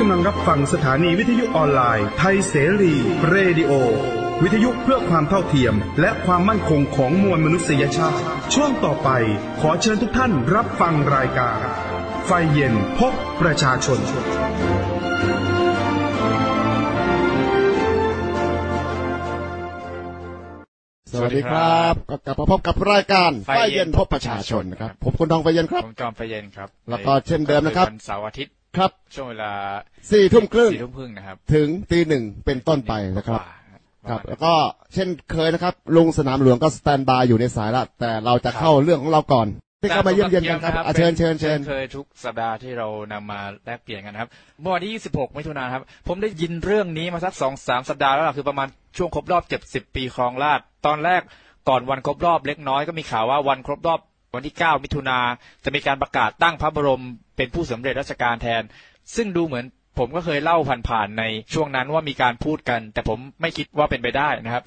กำลังรับฟังสถานีวิทยุออนไลน์ไทยเสรีเรดิโอ วิทยุเพื่อความเท่าเทียม และความมั่นคงของมวลมนุษยชาติ ช่วงต่อไปขอเชิญทุกท่านรับฟังรายการ ไฟเย็นพบประชาชนสวัสดีครับก็กลับมาพบกับรายการไฟไฟเย็เย็นนพบประชาชนนะครับ ผมคุณทองไฟเย็นครับผมจอมไฟเย็นครับ แล้วก็เช่นเดิมนะครับวันเสาร์อาทิตย์ ครับช่วงเวลาสี่ทุ่มครึ่งสี่ทุ่มครึ่งนะครับ ถึงตีหนึ่งเป็นต้นไปนะครับกว่าครับประมาณแล้วก็เช่นเคยนะครับ ลุงสนามหลวงก็สแตนบายอยู่ในสายละแต่เราจะเข้าเรื่องของเราก่อน ที่เข้ามาเยี่ยมเยียนกันครับอะเชิญเชิญเชิญเคยทุกสัปดาห์ที่เรานำมาแลกเปลี่ยนกันนะครับเมื่อวันที่ 26 มิถุนายนครับ ผมได้ยินเรื่องนี้มาสักสองสามสัปดาห์แล้วล่ะคือประมาณช่วงครบรอบ 70 ปีครองราชย์ตอนแรกก่อนวันครบรอบเล็กน้อยก็มีข่าวว่าวันครบรอบ วันที่ 9 มิถุนาจะมีการประกาศตั้งพระบรมเป็นผู้สำเร็จราชการแทน ซึ่งดูเหมือนผมก็เคยเล่าผ่านๆในช่วงนั้นว่ามีการพูดกัน แต่ผมไม่คิดว่าเป็นไปได้นะครับ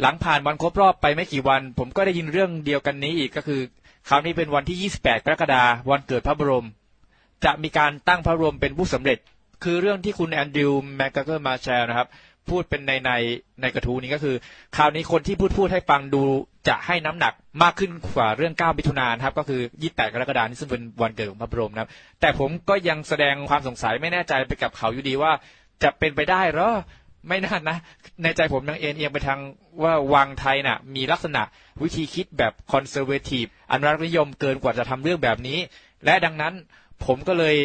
หลังผ่านวันครบรอบไปไม่กี่วัน ผมก็ได้ยินเรื่องเดียวกันนี้อีกก็คือคราวนี้เป็นวันที่ 28 กรกฎาวันเกิดพระบรม จะมีการตั้งพระบรมเป็นผู้สำเร็จ คือเรื่องที่คุณแอนดริวแมกเกอร์มาแชร์นะครับ พูดเป็นในในในกระทู้นี้ก็คือ คราวนี้คนที่พูดพูดให้ฟังดู จะให้น้ำหนักมากขึ้นกว่าเรื่อง 9 มิถุนายนครับ ก็คือ 28 กรกฎาคมนี้ซึ่งเป็นวันเกิดของพระบรมนะครับ แต่ผมก็ยังแสดงความสงสัยไม่แน่ใจไปกับเขาอยู่ดีว่า จะเป็นไปได้หรอไม่น่านะ ในใจผมยังเอ็นเอียงไปทางว่าวังไทยน่ะ มีลักษณะวิธีคิดแบบคอนเซอร์เวทีฟอนุรักษ์นิยมเกินกว่าจะทำเรื่องแบบนี้ และดังนั้นผมก็เลย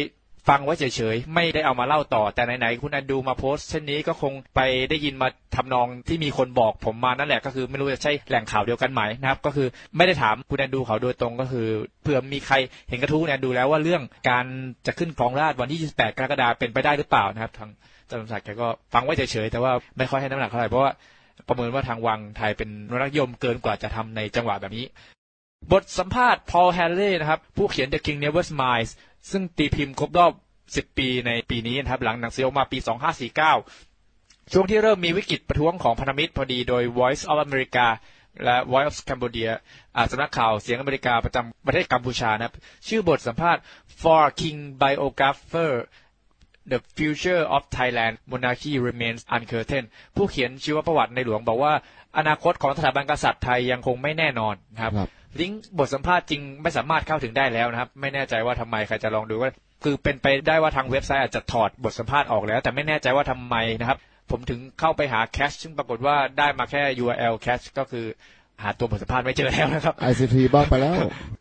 ฟังไว้เฉยๆ ไม่ได้เอามาเล่าต่อแต่ไหนๆคุณอันดูมาโพสต์เช่นนี้ก็คงไปได้ยินมาทำนองที่มีคนบอกผมมานั่นแหละก็คือไม่รู้จะใช่แหล่งข่าวเดียวกันไหมนะครับ ก็คือไม่ได้ถามคุณแอนดูเขาโดยตรงก็คือเผื่อมีใครเห็นกระทู้คุณแอนดูแล้วว่าเรื่องการจะขึ้นครองราชวันที่ 28 กรกฎาคมเป็นไปได้หรือเปล่านะครับ ทางจำศักดิ์แกก็ฟังไว้เฉยๆแต่ว่าไม่ค่อยให้น้ำหนักเท่าไหร่เพราะว่าประเมินว่าทางวังไทยเป็นนรักยมเกินกว่าจะทำในจังหวะแบบนี้ บทสัมภาษณ์พอลแฮร์เล่นะครับ ผู้เขียน The King Never Smiles ซึ่งตีพิมพ์ครบรอบ 10 ปีในปีนี้นะครับ หลังหนังสือออกมาปี 2549 ช่วงที่เริ่มมีวิกฤตประท้วงของพันธมิตรพอดีโดย Voice of America และ Voice of Cambodia สำนักข่าวเสียงอเมริกาประจำประเทศกัมพูชานะครับ ชื่อบทสัมภาษณ์ For King Biographer The Future of Thailand Monarchy Remains Uncertain ผู้เขียนชีวประวัติในหลวงบอกว่า อนาคตของสถาบันกษัตริย์ไทยยังคงไม่แน่นอนนะครับครับ ลิงก์บทสัมภาษณ์จริงไม่สามารถเข้าถึงได้แล้วนะครับ ไม่แน่ใจว่าทำไมใครจะลองดูว่าคือเป็นไปได้ว่าทางเว็บไซต์อาจจะถอดบทสัมภาษณ์ออกแล้ว แต่ไม่แน่ใจว่าทำไมนะครับ ผมถึงเข้าไปหาแคชซึ่งปรากฏว่าได้มาแค่ URL แคชก็คือ หาตัวบทสัมภาษณ์ไม่เจอแล้วนะครับไอซีทีบ้างไปแล้ว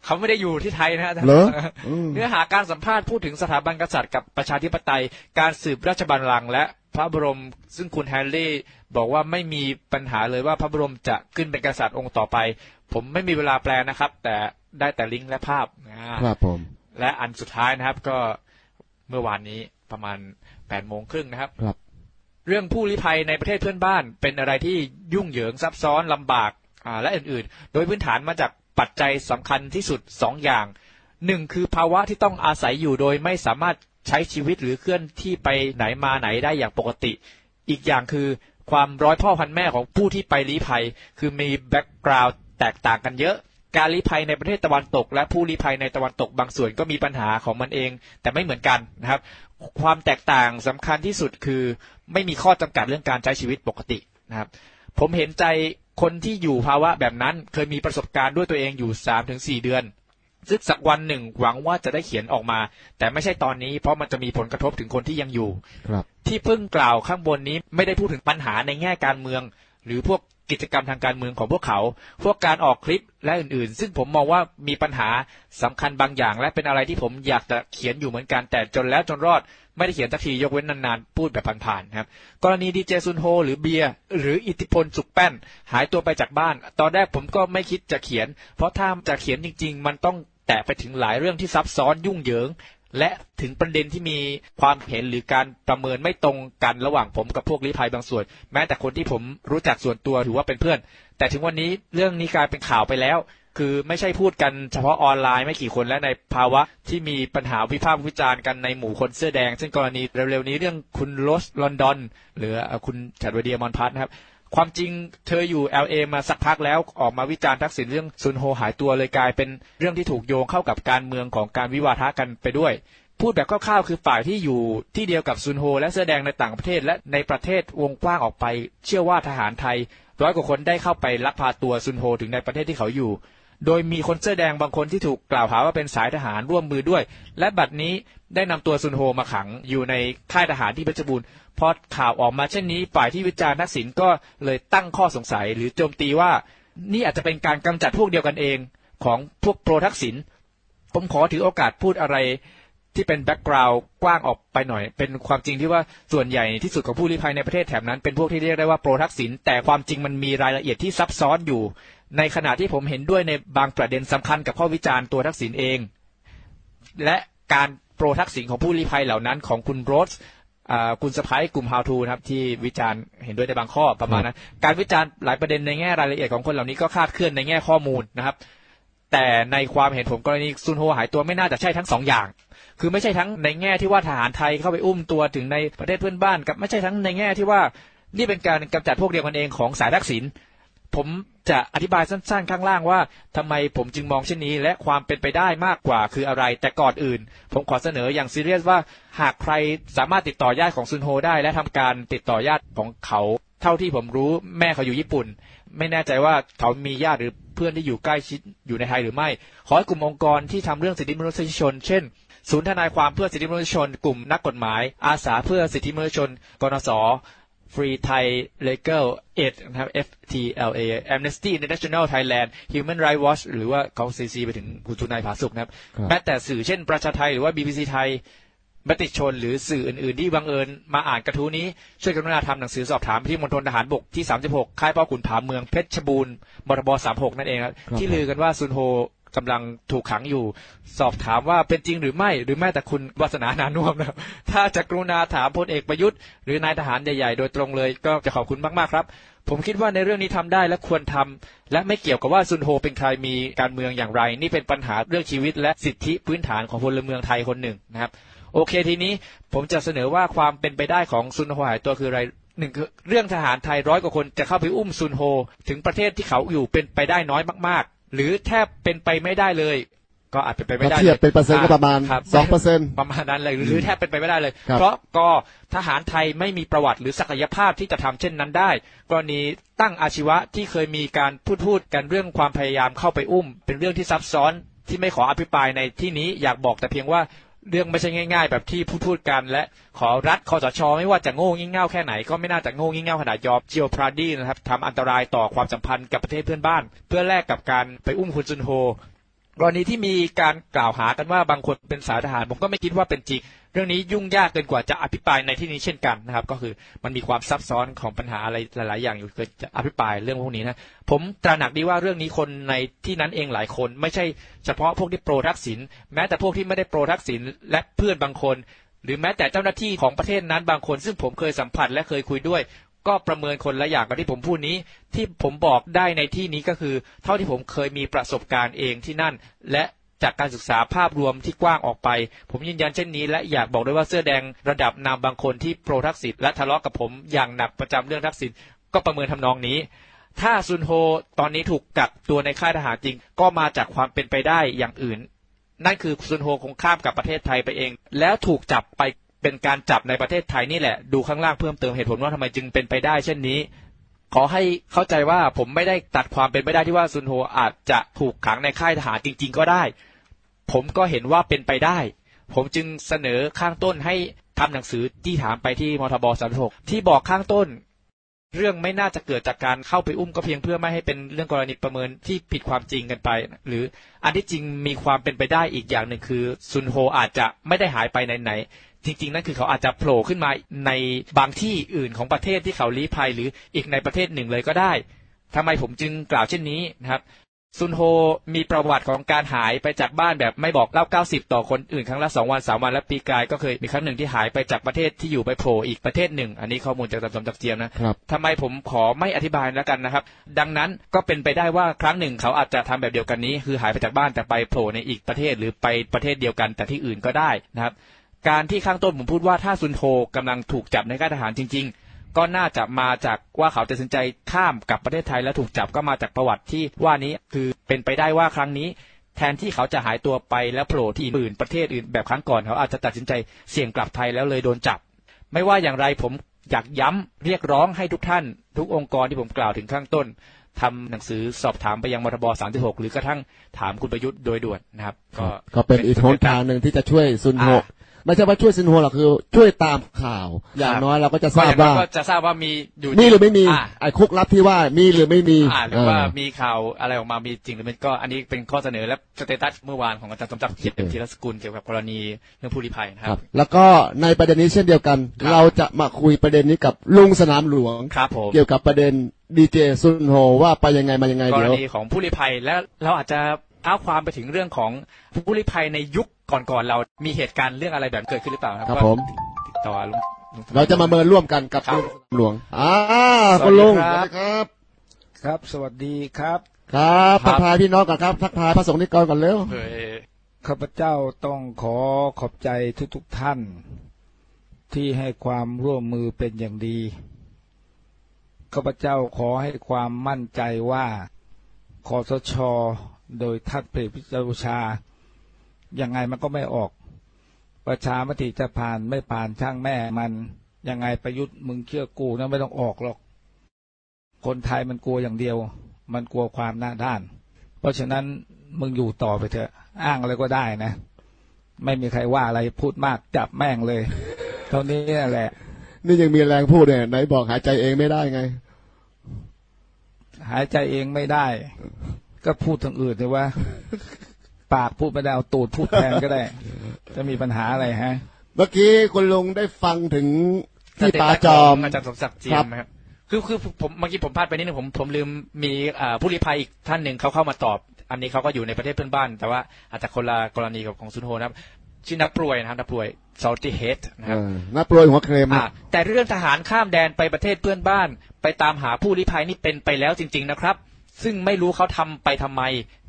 เขาไม่ได้อยู่ที่ไทยนะฮะเหรออืมเนื้อหาการสัมภาษณ์พูดถึงสถาบันกษัตริย์กับประชาธิปไตย การสืบราชบัลลังก์และพระบรม ซึ่งคุณแฮร์รี่บอกว่าไม่มีปัญหาเลยว่าพระบรมจะขึ้นเป็นกษัตริย์องค์ต่อไป ผมไม่มีเวลาแปลนะครับ แต่ได้แต่ลิงก์และภาพนะครับผม และอันสุดท้ายนะครับก็เมื่อวานนี้ประมาณ8ปดโมงครึ่งนะครับครับ เรื่องผู้ลี้ภัยในประเทศเพื่อนบ้านเป็นอะไรที่ยุ่งเหยิงซับซ้อนลำบากอ่า และอื่นๆ โดยพื้นฐานมาจากปัจจัยสำคัญที่สุดสองอย่างหนึ่งคือภาวะที่ต้องอาศัยอยู่โดยไม่สามารถใช้ชีวิตหรือเคลื่อนที่ไปไหนมาไหนได้อย่างปกติ อีกอย่างคือความร้อยพ่อพันแม่ของผู้ที่ไปลี้ภัย คือมีแบ็กกราวด์แตกต่างกันเยอะการลี้ภัยในประเทศตะวันตก และผู้ลี้ภัยในตะวันตกบางส่วนก็มีปัญหาของมันเอง แต่ไม่เหมือนกันนะครับ ความแตกต่างสำคัญที่สุดคือไม่มีข้อจำกัดเรื่องการใช้ชีวิตปกตินะครับ ผมเห็นใจ คนที่อยู่ภาวะแบบนั้นเคยมีประสบการณ์ด้วยตัวเองอยู่3าถึงสเดือน ซึ่งสักวันหนึ่งหวังว่าจะได้เขียนออกมา แต่ไม่ใช่ตอนนี้เพราะมันจะมีผลกระทบถึงคนที่ยังอยู่ครับที่เพิ่งกล่าวข้างบนนี้ไม่ได้พูดถึงปัญหาในแง่การเมือง หรือพวกกิจกรรมทางการเมืองของพวกเขา พวกการออกคลิปและอื่นๆ ซึ่งผมมองว่ามีปัญหาสำคัญบางอย่าง และเป็นอะไรที่ผมอยากจะเขียนอยู่เหมือนกันแต่จนแล้วจนรอด ไม่ได้เขียนสักทียกเว้นนานๆ พูดแบบผ่านๆครับ กรณีดีเจซุนโฮหรือเบียร์หรืออิทธิพลสุกแป้น หายตัวไปจากบ้าน ตอนแรกผมก็ไม่คิดจะเขียน เพราะถ้าจะเขียนจริง ๆ มันต้องแตะไปถึงหลายเรื่องที่ซับซ้อนยุ่งเหยิง และถึงประเด็นที่มีความเห็นหรือการประเมินไม่ตรงกันระหว่างผมกับพวกลี้ภัยบางส่วน แม้แต่คนที่ผมรู้จักส่วนตัวถือว่าเป็นเพื่อน แต่ถึงวันนี้เรื่องนี้กลายเป็นข่าวไปแล้ว คือไม่ใช่พูดกันเฉพาะออนไลน์ไม่กี่คนและในภาวะที่มีปัญหาวิพากษ์วิจารณ์กันในหมู่คนเสื้อแดง ซึ่งกรณีเร็วๆนี้เรื่องคุณโรสลอนดอน หรือคุณฉัดวเดียมอนพัทนะครับความจริงเธออยู่ LA มาสักพักแล้วออกมาวิจารณ์ทักษิณเรื่องซุนโฮหายตัวเลยกลายเป็นเรื่องที่ถูกโยงเข้ากับการเมืองของการวิวาทะกันไปด้วย พูดแบบคร่าวๆคือฝ่ายที่อยู่ที่เดียวกับซุนโฮและเสื้อแดงในต่างประเทศ และในประเทศวงกว้างออกไป เชื่อว่าทหารไทยร้อยกว่าคนได้เข้าไปลักพาตัวซุนโฮถึงในประเทศที่เขาอยู่ โดยมีคนเสื้อแดงบางคนที่ถูกกล่าวหาว่าเป็นสายทหารร่วมมือด้วย และบัดนี้ได้นำตัวซุนโฮมาขังอยู่ในค่ายทหารที่เพชรบูรณ์พอข่าวออกมาเช่นนี้ฝ่ายที่วิจารณ์ทักษิณก็เลยตั้งข้อสงสัยหรือโจมตีว่า นี่อาจจะเป็นการกำจัดพวกเดียวกันเองของพวกโปรทักษิณผมขอถือโอกาสพูดอะไรที่เป็นแบ็กกราวด์กว้างออกไปหน่อย เป็นความจริงที่ว่าส่วนใหญ่ที่สุดของผู้ลี้ภัยในประเทศแถบนั้นเป็นพวกที่เรียกได้ว่าโปรทักษิณแต่ความจริงมันมีรายละเอียดที่ซับซ้อนอยู่ ในขณะที่ผมเห็นด้วยในบางประเด็นสำคัญกับข้อวิจารณ์ตัวทักษิณเอง และการโปรทักษิณของผู้ลี้ภัยเหล่านั้นของคุณโรสคุณสไปกลุ่ม How to นะครับที่วิจารณ์เห็นด้วยในบางข้อประมาณนั้นการวิจารณ์หลายประเด็นในแง่รายละเอียดของคนเหล่านี้ก็คาดเคลื่อนในแง่ข้อมูลนะครับ แต่ในความเห็นผมกรณีซุนโฮหายตัวไม่น่าจะใช่ทั้งสองอย่าง คือไม่ใช่ทั้งในแง่ที่ว่าทหารไทยเข้าไปอุ้มตัวถึงในประเทศเพื่อนบ้าน กับไม่ใช่ทั้งในแง่ที่ว่านี่เป็นการกำจัดพวกเดียวกันเองของสายทักษิณ ผมจะอธิบายสั้นๆ ข้างล่างว่าทำไมผมจึงมองเช่นนี้ และความเป็นไปได้มากกว่าคืออะไร แต่ก่อนอื่น ผมขอเสนออย่างซีเรียสว่าหากใครสามารถติดต่อญาติของซุนโฮได้ และทำการติดต่อญาติของเขา เท่าที่ผมรู้แม่เขาอยู่ญี่ปุ่น ไม่แน่ใจว่าเขามีญาติหรือเพื่อนที่อยู่ใกล้ชิดอยู่ในไทยหรือไม่ ขอให้กลุ่มองค์กรที่ทำเรื่องสิทธิมนุษยชน เช่นศูนย์ทนายความเพื่อสิทธิมนุษยชน กลุ่มนักกฎหมาย อาสาเพื่อสิทธิมนุษยชนกนส Free Thai Legal Aid นะครับ FTLA Amnesty International Thailand Human Rights Watch หรือว่าของ CC ไปถึงคุณจุนายผาสุกนะครับ แม้แต่สื่อเช่นประชาไทยหรือว่า BBC ไทยมติชนหรือสื่ออื่น ๆ ที่บังเอิญมาอ่านกระทู้นี้ ช่วยกรุณาทำหนังสือสอบถามที่มณฑลทหารบกที่ 36 ค่ายพ่อขุนผาเมืองเพชรบูรณ์บรบ36 นั่นเองครับที่ลือกันว่าซุนโฮ กำลังถูกขังอยู่ สอบถามว่าเป็นจริงหรือไม่ หรือแม้แต่คุณวัฒนานานุ่มนะถ้าจะกรุณาถามพลเอกประยุทธ์หรือนายทหารใหญ่ๆ โดยตรงเลย ก็จะขอบคุณมากๆครับ ผมคิดว่าในเรื่องนี้ทำได้และควรทำและไม่เกี่ยวกับว่าซุนโฮเป็นใครมีการเมืองอย่างไร นี่เป็นปัญหาเรื่องชีวิตและสิทธิพื้นฐานของพลเมืองไทยคนหนึ่งนะครับ โอเคทีนี้ผมจะเสนอว่าความเป็นไปได้ของซุนโฮหายตัวคืออะไรหนึ่งคือเรื่องทหารไทยร้อยกว่าคนจะเข้าไปอุ้มซุนโฮ ถึงประเทศที่เขาอยู่เป็นไปได้น้อยมาก หรือแทบเป็นไปไม่ได้เลย ก็อาจเป็นไปไม่ได้เทียบเป็นเปอร์เซ็นต์ก็ประมาณสองเปอร์เซ็นต์ประมาณนั้นเลย หรือแทบเป็นไปไม่ได้เลย เพราะก็ทหารไทยไม่มีประวัติหรือศักยภาพที่จะทำเช่นนั้นได้ กรณีตั้งอาชีวะที่เคยมีการพูดพูดกันเรื่องความพยายามเข้าไปอุ้ม เป็นเรื่องที่ซับซ้อนที่ไม่ขออภิปรายในที่นี้อยากบอกแต่เพียงว่า เรื่องไม่ใช่ง่าย ๆ แบบที่พูดพูดกัน และขอรัฐคอสชไม่ว่าจะโง่งี่เง่าแค่ไหนก็ไม่น่าจะโง่งี่เง่าขนาดยอมจิโอพราดีนะครับทำอันตรายต่อความสัมพันธ์กับประเทศเพื่อนบ้าน เพื่อแลกกับการไปอุ้มคุณซุนโฮกรณีที่มีการกล่าวหากันว่าบางคนเป็นสายทหาร ผมก็ไม่คิดว่าเป็นจริง เรื่องนี้ยุ่งยากเกินกว่าจะอภิปรายในที่นี้เช่นกันนะครับ ก็คือมันมีความซับซ้อนของปัญหาอะไรหลาย ๆ อย่างอยู่เกิดจะอภิปรายเรื่องพวกนี้นะผมตระหนักดีว่าเรื่องนี้คนในที่นั้นเองหลายคน ไม่ใช่เฉพาะพวกที่โปรทักษิณแม้แต่พวกที่ไม่ได้โปรทักษิณและเพื่อนบางคน หรือแม้แต่เจ้าหน้าที่ของประเทศนั้นบางคน ซึ่งผมเคยสัมผัสและเคยคุยด้วยก็ประเมินคนละอย่างกับที่ผมพูดนี้ ที่ผมบอกได้ในที่นี้ก็คือ เท่าที่ผมเคยมีประสบการณ์เองที่นั่น และ จากการศึกษาภาพรวมที่กว้างออกไป ผมยืนยันเช่นนี้และอยากบอกด้วยว่าเสื้อแดงระดับนามบางคนที่โปรทักษิณและทะเลาะกับผมอย่างหนักประจำเรื่องทักษิณก็ประเมินทำนองนี้ ถ้าซุนโฮตอนนี้ถูกกักตัวในค่ายทหารจริง ก็มาจากความเป็นไปได้อย่างอื่น นั่นคือซุนโฮคงข้ามกับประเทศไทยไปเอง แล้วถูกจับไปเป็นการจับในประเทศไทยนี่แหละ ดูข้างล่างเพิ่มเติมเหตุผลว่าทำไมจึงเป็นไปได้ เช่นนี้ ขอให้เข้าใจว่าผมไม่ได้ตัดความเป็นไปได้ที่ว่าซุนโฮอาจจะถูกขังในค่ายทหารจริง ๆ ก็ได้ ผมก็เห็นว่าเป็นไปได้ ผมจึงเสนอข้างต้นให้ทำหนังสือที่ถามไปที่มทบสามหกที่บอกข้างต้น เรื่องไม่น่าจะเกิดจากการเข้าไปอุ้มก็เพียงเพื่อไม่ให้เป็นเรื่องกรณีประเมินที่ผิดความจริงกันไป หรืออันที่จริงมีความเป็นไปได้อีกอย่างหนึ่งคือ ซุนโฮอาจจะไม่ได้หายไปไหนจริงๆ นั่นคือเขาอาจจะโผล่ขึ้นมาในบางที่อื่นของประเทศที่เขาลี้ภัยหรืออีกในประเทศหนึ่งเลยก็ได้ทำไมผมจึงกล่าวเช่นนี้นะครับ ซุนโฮมีประวัติของการหายไปจากบ้านแบบไม่บอกเล่าเก้าสิบต่อคนอื่นครั้งละสองวันสามวันและปีกายก็เคยมีครั้งหนึ่งที่หายไปจากประเทศที่อยู่ไปโผล่อีกประเทศหนึ่ง อันนี้ข้อมูลจากตำรวจจากเจียมนะครับทำไมผมขอไม่อธิบายแล้วกันนะครับ ดังนั้นก็เป็นไปได้ว่าครั้งหนึ่งเขาอาจจะทำแบบเดียวกันนี้ คือหายไปจากบ้านแต่ไปโผล่ในอีกประเทศหรือไปประเทศเดียวกันแต่ที่อื่นก็ได้นะครับ การที่ข้างต้นผมพูดว่าถ้าซุนโฮกำลังถูกจับในค่ายทหารจริง ๆ ก็น่าจะมาจากว่าเขาตัดสินใจข้ามกับประเทศไทยแล้วถูกจับก็มาจากประวัติที่ว่านี้คือเป็นไปได้ว่าครั้งนี้ แทนที่เขาจะหายตัวไปแล้วโผล่ที่อื่นประเทศอื่นแบบครั้งก่อนเขาอาจจะตัดสินใจเสี่ยงกลับไทยแล้วเลยโดนจับ ไม่ว่าอย่างไรผมอยากย้ำเรียกร้องให้ทุกท่าน ทุกองค์กรที่ผมกล่าวถึงข้างต้นทำหนังสือสอบถามไปยังมทบ36 หรือกระทั่งถามคุณประยุทธ์โดยด่วนนะครับ ก็ก็เป็นอีกหนทางหนึ่งที่จะช่วยซุนโฮอ่า ไม่ใช่ว่าช่วยซุนโฮหรอกคือ ช่วยตามข่าว อย่างน้อยเราก็จะทราบก็อย่งน้ว่าอยก็จะทราบว่ามีอยู่มีหรือไม่มีอ่าไอ้คุกลับที่ว่ามีหรือไม่มีอ่าหรือว่าเออมีข่าวอะไรออกมามีจริงหรือไม่ก็อันนี้เป็นข้อเสนอและสเตตัสเมื่อวานของอาจารย์สมศักดิ์เขียนโอเคธีรสกุลเกี่ยวกับกรณีเรื่องผู้ลี้ภัยนะคครัรับบแล้วก็ในประเด็นนี้เช่นเดียวกันครับเราจะมาคุยประเด็นนี้กับลุงสนามหลวงครับผมเกี่ยวกับประเด็นดีเจซุนโฮว่าไปยังไงมายังไงกเดี๋รยวณีของผู้ลี้ภัยและเราอาจจะ เท้าความไปถึงเรื่องของผู้ลี้ภัยในยุคก่อนๆเรา มีเหตุการณ์เรื่องอะไรแบบเกิดขึ้นหรือเปล่าครับครับว่าผมติดต่อลุงลุงเราจะมาเมินร่วมกันกับครับลุงสนามหลวงอ่าสวัคุสณดีลุงครับสวัสดีครับ ครับ สวัสดีครับ ครับครัทับกทายพี่น้องก่อนครับทักทายพระสงฆ์นิกรก่อนเร็วเผยข้าพเจ้าต้องขอขอบใจทุกๆทท่าน ที่ให้ความร่วมมือเป็นอย่างดีข้าพเจ้าขอให้ความมั่นใจว่าคอสช โดยท่านเพพิจารุชายังไงมันก็ไม่ออก ประชามติจะผ่านไม่ผ่านช่างแม่มันยังไงประยุทธ์มึงเชื่อกูนะไม่ต้องออกหรอก คนไทยมันกลัวอย่างเดียว มันกลัวความหน้าด้าน เพราะฉะนั้นมึงอยู่ต่อไปเถอะ อ้างอะไรก็ได้นะ ไม่มีใครว่าอะไรพูดมากจับแม่งเลยเท่านี้แหละ นี่ยังมีแรงพูดเนี่ยไหนบอกหายใจเองไม่ได้ไง หายใจเองไม่ได้ ก็พูดทางอื่นเลยว่า ปากพูดไม่ได้เอาตูดพูดแทนก็ได้ จะมีปัญหาอะไรฮะ เมื่อกี้คุณลุงได้ฟังถึงที่สเตปาตัสจอมขงอาจารย์สมศักดิ์เจียครัมบนะครับคือคือผมเมื่อกี้ผมพลาดไปนิดนึงผมผมลืมมีอ่าผู้ลี้ภัยอีกท่านหนึ่งเขาเข้ามาตอบ อันนี้เขาก็อยู่ในประเทศเพื่อนบ้าน แต่ว่าอาจจะคนละกรณีกับของซุนโฮนะครับชื่อนักปรวยนะครับนักปรวยซอลตี้เฮดนะครับเออนับโปรยหัวเครมอ่านะแต่เรื่องทหารข้ามแดนไปประเทศเพื่อนบ้าน ไปตามหาผู้ลี้ภัยนี่เป็นไปแล้วจริง ๆ นะครับ ซึ่งไม่รู้เขาทำไปทำไม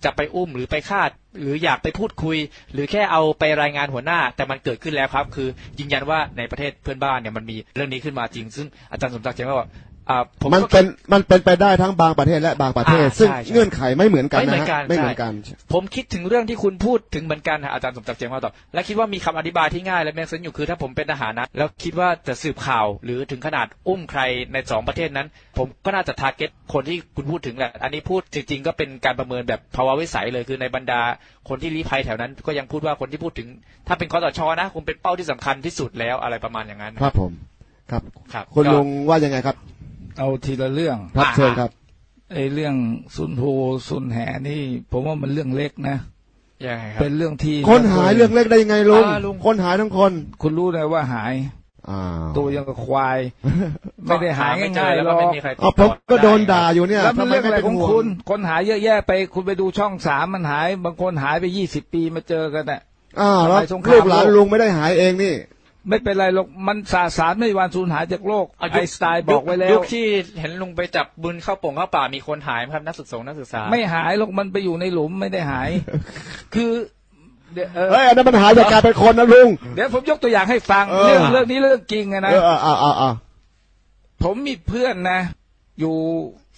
จะไปอุ้มหรือไปฆ่าหรืออยากไปพูดคุย หรือแค่เอาไปรายงานหัวหน้า แต่มันเกิดขึ้นแล้วครับ คือยืนยันว่าในประเทศเพื่อนบ้านเนี่ยมันมีเรื่องนี้ขึ้นมาจริง ซึ่งอาจารย์สมศักดิ์เชื่อว่า อกอ่าผมมันก็ เป็นมันเป็นไปได้ทั้งบางประเทศและบางประเทศ อ่าซึ่งใช่ใช่ เงื่อนไขไม่เหมือนกันไม่เหมืนะอนกัฮะนไม่เหมือนใช่กันผมคิดถึงเรื่องที่คุณพูดถึงเหมือนกันฮะอาจารย์สมศักดิ์เจียมว่าต่อและคิดว่ามีคำอธิบายที่ง่ายและแม่นเซนอยู่คือถ้าผมเป็นทหารนะแล้วคิดว่าจะสืบข่าว หรือถึงขนาดอุ้มใครในสองประเทศนั้น ผมก็น่าจะทาร์เก็ตคนที่คุณพูดถึงแหละ อันนี้พูดจริง ๆ ก็เป็นการประเมินแบบภาวะวิสัยเลยคือในบรรดาคนที่ลี้ภัยแถวนั้น ก็ยังพูดว่าคนที่พูดถึง ถ้าเป็นคอสชนะคงเป็นเป้าที่สำคัญที่สุดแล้วอะไรประมาณอย่างนั้น ครับผม ครับ ครับคุณก็ ลุงว่ายังไงครับ เอาทีละเรื่องครับอ่าเชิญครับไอ้เรื่องซุนโฮซุนแหนี่ ผมว่ามันเรื่องเล็กนะยังไงครับเป็นเรื่องที่คนหายเรื่องเล็กได้ยังไงลุงอ่าลุงคนหายทั้งคน คุณรู้เลยว่าหายอ้าวตัวยังกับควาย ไม่ได้หายไม่เจง่าอยๆแล้วหรก็อกไม่มีใครติเอาดผต่มอก็โดนได่าอยู่เนี่ยแล้วมันทำไมเรื่องไม่อะไรเป็นของห่วคุงณคนหายเยอะแยะไป คุณไปดูช่องสามมันหาย บางคนหายไปยี่สิบปีมาเจอกันน่ะอ้าวแล้วทำไมสงครามลูกหลานลุงไม่ได้หายเองนี่ ไม่เป็นไรหรอกมันสาสารไม่มีวันสูญหายจากโลกเอาไอยุคน์สไตน์บอกไว้แล้ยุวคที่เห็นลุงไปจับบุญเข้าป่งเข้าป่ามีคนหายไหมครับ นักศึกษานักศึกษา ไม่หายหรอกมันไปอยู่ในหลุมไม่ได้หาย คือเดี๋ยวเออเฮ้ยอันนั้นมันหายจากการเป็นคนนะลุง เดี๋ยวผมยกตัวอย่างให้ฟังเออเรื่องเรื่องนี้เรื่องจริงอะนะเออเออเออเออเออผมมีเพื่อนนะ อยู่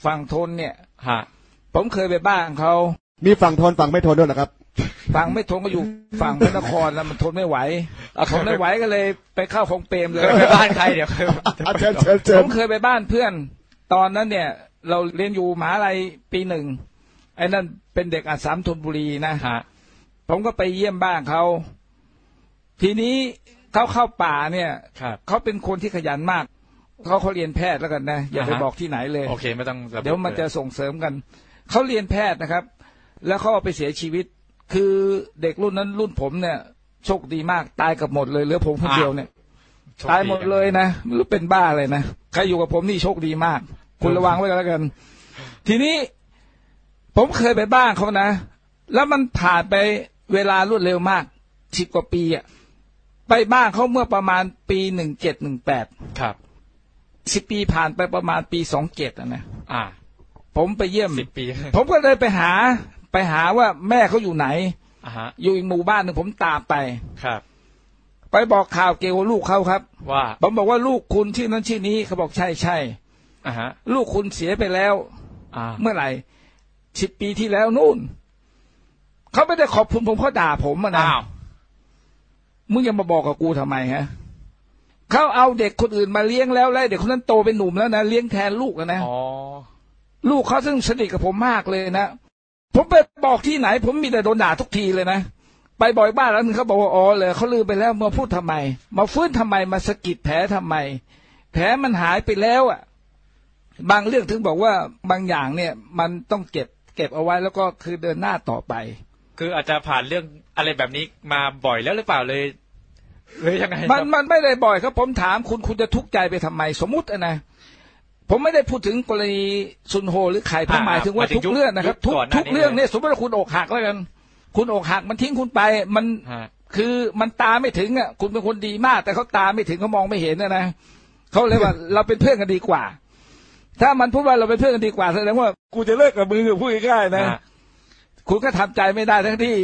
ฝั่งทนเนี่ยฮะผมเคยไปบ้านเขา มีฝั่งทนฝั่งไม่ทนด้วยเหรอครับ ฝั่งไม่ทนก็อยู่ฝั่งพระนครแล้วมันทนไม่ไหวทนไม่ไหวก็เลยไปเข้าของเปรมเลยเคยไปบ้านใครเดี๋ยวเคยอะเชิญเชิญเชิผญมเคยไปบ้านเพื่อน ตอนนั้นเนี่ย เราเรียนอยู่มหาลัยปีหนึ่งไอ้นั่นเป็นเด็กอาสามธนบุรีนะฮะผมก็ไปเยี่ยมบ้านเขา ทีนี้เขาเข้าป่าเนี่ยครับเขาเป็นคนที่ขยันมากเขาเขาเรียนแพทย์แล้วกันนะอย่าไปอ่าฮะบอกที่ไหนเลยโอเคไม่ต้องระบุเดี๋ยวมันจะส่งเสริมกันเขาเรียนแพทย์นะครับ แล้วเขาเอาไปเสียชีวิต คือเด็กรุ่นนั้นรุ่นผมเนี่ยโชคดีมากตายกับหมดเลยเหลือผมคนเดียวเนี่ยโชคตายหมดเลยนะไม่รู้เป็นบ้าเลยนะใครอยู่กับผมนี่โชคดีมาก คุณระวังไว้กันแล้วกัน ทีนี้ผมเคยไปบ้านเขานะ แล้วมันผ่านไปเวลารวดเร็วมากสิบกว่าปีอะไปบ้านเขาเมื่อประมาณปีหนึ่งเจ็ดหนึ่งแปดครับสิบปีผ่านไปประมาณปีสองเจ็ดนะอ่า ผมไปเยี่ยมสิบปี ผมก็เลยไปหา ไปหาว่าแม่เขาอยู่ไหนอ่าฮะอยู่อีกหมู่บ้านหนึ่งผมตามไปครับ ไปบอกข่าวเกี่ยวกับลูกเขาครับ ว่าผมบอกว่าลูกคุณชื่อนั้นชื่อนี้เขาบอกใช่ใช่อ่าฮะ ลูกคุณเสียไปแล้ว อ่า เมื่อไหร่สิบปีที่แล้วนู่นเขาไม่ได้ขอบคุณผมเขาด่าผมอะนะอ้าวมึงยังมาบอกกับกูทำไมฮะเขาเอาเด็กคนอื่นมาเลี้ยงแล้วแล้วเด็กคนนั้นโตเป็นหนุ่มแล้วนะเลี้ยงแทนลูกอะนะอ๋อลูกเขาซึ่งสนิทกับผมมากเลยนะ ผมไปบอกที่ไหน ผมมีแต่โดนด่าทุกทีเลยนะไปบ่อยบ้านแล้วนึงเขาบอกว่าอ๋อเลยเขาลืมไปแล้วมาพูดทำไม มาฟื้นทำไมมาสะกิดแผลทำไม แผลมันหายไปแล้วอะ บางเรื่องถึงบอกว่าบางอย่างเนี่ย มันต้องเก็บ เก็บเอาไว้แล้วก็คือเดินหน้าต่อไป คืออาจจะผ่านเรื่องอะไรแบบนี้มาบ่อยแล้วหรือเปล่าเลยหรือยังไงมันครับมันไม่ได้บ่อยครับผมถามคุณคุณจะทุกข์ใจไปทำไม สมมติอะนะ ผมไม่ได้พูดถึงกรณีซุนโฮหรือใครผมหมายถึงว่าทุกเรื่องนะครับ ทุกทุกเรื่องเนี่ยสมมติว่าคุณอกหักแล้วกัน คุณอกหักมันทิ้งคุณไปมันฮะคือมันตาไม่ถึงอะคุณเป็นคนดีมาก แต่เขาตาไม่ถึงเขามองไม่เห็นนะนะเขาเลยว่าเราเป็นเพื่อนกันดีกว่า ถ้ามันพูดว่าเราเป็นเพื่อนกันดีกว่าแสดงว่ากูจะเลิกกับมึงอะพูดง่ายๆนะฮะคุณก็ทำใจไม่ได้ทั้งที่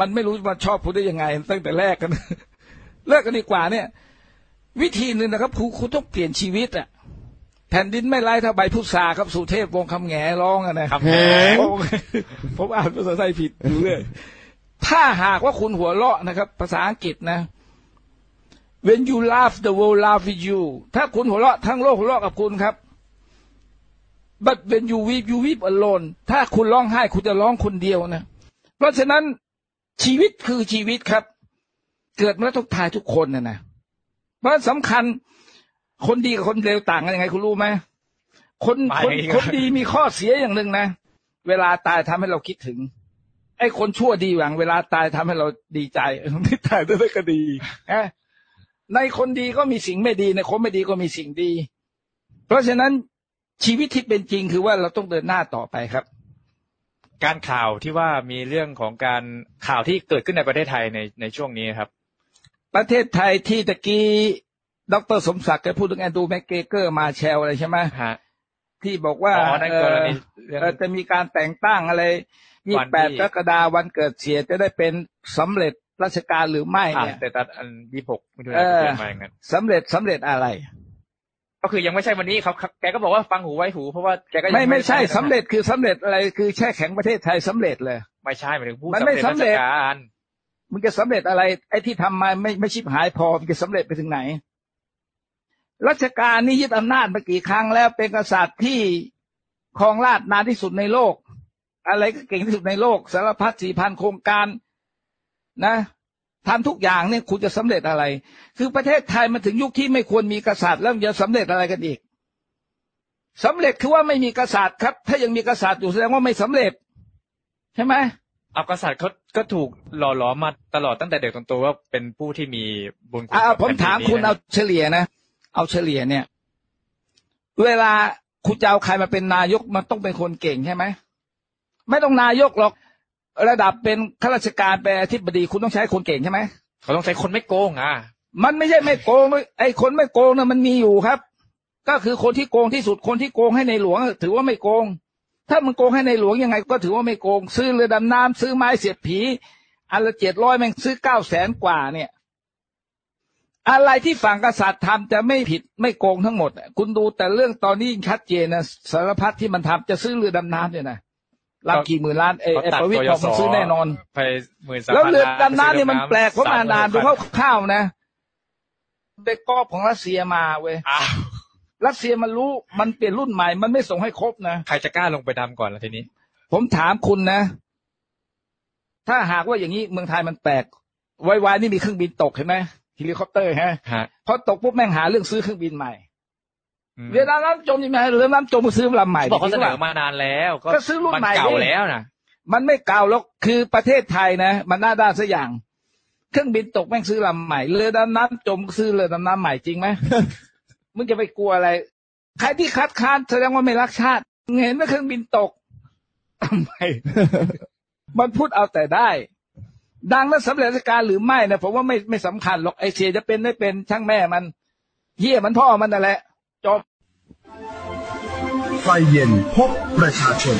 มันไม่รู้มันชอบคุณได้ยังไง ตั้งแต่แรกกัน เลิกกันดีกว่าเนี่ย วิธีหนึ่งนะครับคุณคุณต้องเปลี่ยนชีวิตอะ แผ่นดินไม่ไร้ถ้าใบพุทราครับสุเทพวงศ์คำแหงร้องอะนะคำแหแหงงผมผมอ่านภาษาไทยผิดอยู่เรื่อยถ้าหากว่าคุณหัวเราะนะครับ ภาษาอังกฤษนะ when you laugh the world laugh with you ถ้าคุณหัวเราะทั้งโลกหัวเราะกับคุณครับ but when you weep you weep alone ถ้าคุณร้องไห้คุณจะร้องคนเดียวนะ เพราะฉะนั้นชีวิตคือชีวิตครับ เกิดมาแล้วต้องทายทุกคนนะนะเพราะสำคัญ คนดีกับคนเลวต่างกันยังไงคุณรู้ไหมคนไม่คนครับคนดีมีข้อเสียอย่างหนึ่งนะ เวลาตายทำให้เราคิดถึง ไอ้คนชั่วดีหวัง เวลาตายทำให้เราดีใจไม่ตายด้วยก็ดีนะในคนดีก็มีสิ่งไม่ดีในคนไม่ดีก็มีสิ่งดี เพราะฉะนั้นชีวิตที่เป็นจริงคือว่าเราต้องเดินหน้าต่อไปครับ การข่าวที่ว่ามีเรื่องของการข่าวที่เกิดขึ้นในประเทศไทยในในช่วงนี้ครับ ประเทศไทยที่ตะกี้ ดรสมศักดิ์แกพูดถึงแอนดูแมกเกเกอร์มาแชลอะไรใช่ไหมฮะที่บอกว่าอ๋อนั่นเอ่กรอณีเรื่องเอ่อจะมีการแต่งตั้งอะไรยี่วันแปดที่กรกฎาคมวันเกิดเสียจะได้เป็นสำเร็จราชการหรือไม่อะเนี่ยแต่ตัดอันยี่หกไม่ดูเอนะอเขียนมาอย่างนั้นสำเร็จสำเร็จอะไร ก็คือยังไม่ใช่วันนี้เขาแกก็บอกว่าฟังหูไว้หูเพราะว่าแกก็ยังไม่ไม่ใช่ด้สำเร็จคือสำเร็จอะไรคือแช่แข็งประเทศไทยสำเร็จเลย ไม่ใช่หมายถึงผู้มันไม่สำเร็จสำเร็จราชการมึงจะสำเร็จอะไร ไอ้ที่ทำมาไม่ไม่ชิบหายพอมันจะสำเร็จไปถึงไหน รัชกาลนี่ยึดอำนาจมากี่ครั้งแล้วเป็นกษัตริย์ที่ครองราชย์นานที่สุดในโลก อะไรก็เก่งที่สุดในโลก สารพัดสี่พันโครงการนะทำทุกอย่างเนี่ยคุณจะสำเร็จอะไร คือประเทศไทยมันถึงยุคที่ไม่ควรมีกษัตริย์แล้วมันจะสำเร็จอะไรกันอีกสำเร็จคือว่าไม่มีกษัตริย์ครับ ถ้ายังมีกษัตริย์อยู่แสดงว่าไม่สำเร็จ ใช่ไหมเอากษัตริย์เขาก็ถูกหล่อหลอมมาตลอดตั้งแต่เด็กจนโตว่าเป็นผู้ที่มีบุญคุณอ่ากับผมแผ่นดินถามนี้คุณนะเอาเฉลี่ยนะ เอาเฉลี่ยเนี่ย เวลาคุณจะเอาใครมาเป็นนายกมันต้องเป็นคนเก่งใช่ไหมไม่ต้องนายกหรอกระดับเป็นข้าราชการเป็นอธิบดีคุณต้องใช้คนเก่งใช่ไหมเขาต้องใช้คนไม่โกงอะ มันไม่ใช่ไม่โกงไอ้คนไม่โกงนะมันมีอยู่ครับ ก็คือคนที่โกงที่สุดคนที่โกงให้ในหลวง ถือว่าไม่โกง ถ้ามันโกงให้ในหลวงยังไง ก็ถือว่าไม่โกง ซื้อเรือดำน้ำซื้อไม้เสียบผีอันละเจ็ดร้อยแม่งซื้อเก้าแสนกว่าเนี่ย อะไรที่ฝั่งกษัตริย์ทำจะไม่ผิดไม่โกงทั้งหมดอะคุณดูแต่เรื่องตอนนี้ยิ่งชัดเจนนะสารพัดที่มันทำจะซื้อเรือดำน้ำเนี่ยนะรับกี่หมื่นล้านเอไอเขาตัดประวิตรกบอกมันซื้อแน่นอนไปหมื่นสามแล้วพันเรือล้านดำน้ำเนี่ยมันแปลกผมอ่านนานดูสมหข้าวๆนะไปกอบของรัสเซียมาเว้ยอ้าวรัสเซียมันรู้มันเปลี่ยนรุ่นใหม่ มันไม่ส่งให้ครบนะใครจะกล้าลงไปดำก่อนล่ะทีนี้ ผมถามคุณนะ ถ้าหากว่าอย่างนี้เมืองไทยมันแปลกไวๆนี่มีเครื่องบินตกเห็นไหม เฮลิคอปเตอร์ฮะฮะพอตกปุ๊บแม่งหาเรื่องซื้อเครื่องบินใหม่อืมเรือดำน้ำจมยังไงเรือดำน้ำจมก็ซื้อลำใหม่บอกเขาเสนอจริงปะมานานแล้วก็ซื้อรุ่นมันใหม่เก่าดิแล้วนะมันไม่เก่าหรอกคือประเทศไทยนะ มันหน้าด้านสักอย่าง เครื่องบินตกแม่งซื้อลำใหม่เรือดำน้ำจมก็ซื้อเรือดำน้ำใหม่จริงไหมมึงจะไปกลัวอะไร ใครที่คัดค้านแสดงว่าไม่รักชาติมึงเห็นว่าเครื่องบินตกทำไมมันพูดเอาแต่ได้ ดังและสำเร็จราชการหรือไม่นะผมว่าไม่ไม่สำคัญหรอกไอเสียจะเป็นได้เป็นช่างแม่มันเฮียมันพ่อมันนั่นแหละจบไฟเย็นพบประชาชน